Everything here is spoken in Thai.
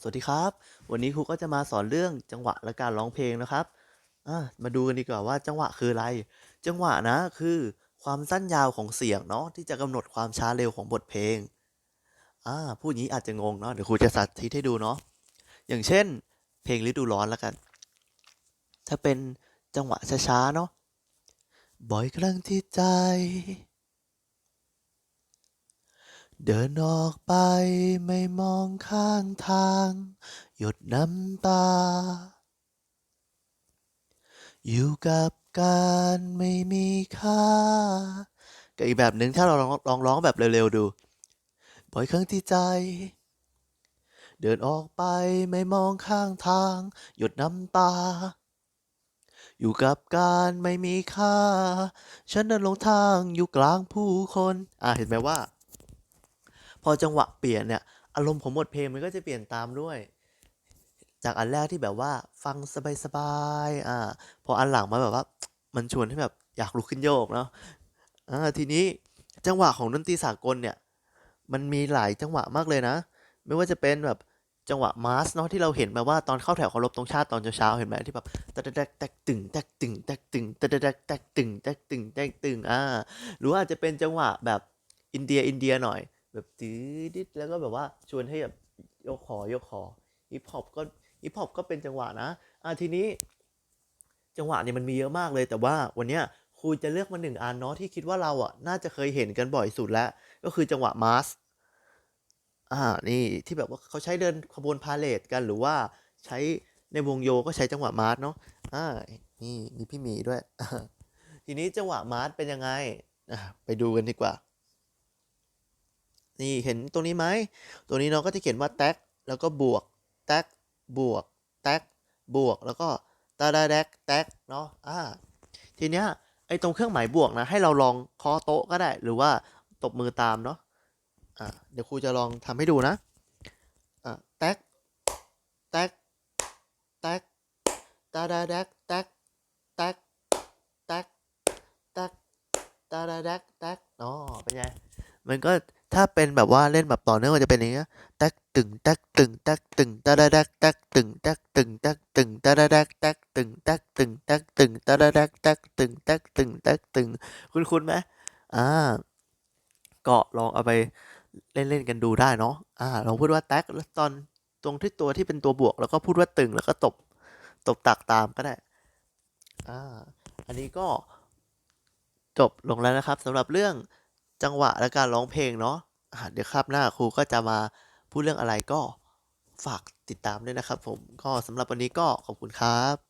สวัสดีครับ วันนี้ครูก็จะมาสอนเรื่องจังหวะและการร้องเพลงนะครับมาดูกันดีกว่าว่าจังหวะคืออะไร จังหวะนะคือความสั้นยาวของเสียงเนาะที่จะกำหนดความช้าเร็วของบทเพลงอ่าพูดงี้อาจจะงงเนาะเดี๋ยวครูจะสาธิตให้ดูเนาะอย่างเช่น เพลงฤดูร้อนแล้วกัน ถ้าเป็นจังหวะช้าๆเนาะบ่อยครั้งที่ใจ เดินออกไปไม่มองข้างทาง หยดน้ำตา อยู่กับการไม่มีค่ากับอีกแบบหนึ่งถ้าเราลองลองร้องแบบเร็วๆดูบ่อยครั้งที่ใจ เดินออกไปไม่มองข้างทาง หยดน้ำตา อยู่กับการไม่มีค่า ฉันเดินลงทางอยู่กลางผู้คน อ่าเห็นไหมว่า พอจังหวะเปลี่ยนเนี่ยอารมณ์ของบทเพลงมันก็จะเปลี่ยนตามด้วย จากอันแรกที่แบบว่าฟังสบายๆอ่าพออันหลังมาแบบว่า มันชวนให้แบบอยากลุกขึ้นโยกเนาะอ่าทีนี้จังหวะของดนตรีสากลเนี่ยมันมีหลายจังหวะมากเลยนะ ไม่ว่าจะเป็นแบบจังหวะมาร์สเนาะที่เราเห็นแบบว่าตอนเข้าแถวเคารพตรงชาติตอนเช้าๆเห็นไหมที่แบบแตกแตกแตกตึงแตกตึงแตกตึงแตกแตกแตกตึงแตกตึงแตกตึงอ่าหรือว่าอาจจะเป็นจังหวะแบบอินเดียอินเดียหน่อย แบบตื้อดิดแล้วก็แบบว่าชวนให้แบบยกคอยกคอฮิปฮอปก็ฮิปฮอปก็เป็นจังหวะนะอ่าทีนี้ จังหวะเนี่ยมันมีเยอะมากเลย แต่ว่าวันเนี้ยครูจะเลือกมาหนึ่งอันเนาะที่คิดว่าเราอะน่าจะเคยเห็นกันบ่อยสุดแล้ว ก็คือจังหวะมาร์สอ่านี่ที่แบบว่าเขาใช้เดินขบวนพาเลทกันหรือว่าใช้ในวงโยก็ใช้จังหวะมาร์สเนาะอ่านี่มีพี่หมีด้วย ทีนี้จังหวะมาร์สเป็นยังไงไปดูกันดีกว่า นี่เห็นตรงนี้ไหมตัวนี้เนาะก็จะเขียนว่าแท็กแล้วก็บวกแท็กบวกแท็กบวก แล้วก็ตาดาแดกแท็กเนาะอ่าทีเนี้ยไอ้ตรงเครื่องหมายบวกนะให้เราลองเคาะโต๊ะก็ได้ หรือว่าตบมือตามเนาะอ่าเดี๋ยวครูจะลองทำให้ดูนะอ่าแท็กแท็กแท็กตาดาแดกแท็กแท็กแท็กแท็กตาดาแดกแท็กอ๋อเป็นไงมันก็ ถ้าเป็นแบบว่าเล่นแบบต่อเนื่องมันจะเป็นอย่างเงี้ยแตกตึงแตกตึงแตกตึงตะดะแดกแตกตึงแตกตึงแตกตึงตะดะแดกแตกตึงแตกตึงแตกตึงตะดะแดกแตกตึงแตกตึงแตกตึงคุณคุณไหมอ่าก็ลองเอาไปเล่นเล่นกันดูได้เนาะอ่าลองพูดว่าแตกแล้วตอนตรงที่ตัวที่เป็นตัวบวก แล้วก็พูดว่าตึงแล้วก็ตบตบตักตามก็ได้อ่าอันนี้ก็จบลงแล้วนะครับสำหรับเรื่อง จังหวะและการร้องเพลงเนาะะเดี๋ยวคาบหน้าครูก็จะมาพูดเรื่องอะไรก็ฝากติดตามด้วยนะครับผมก็สำหรับวันนี้ก็ขอบคุณครับ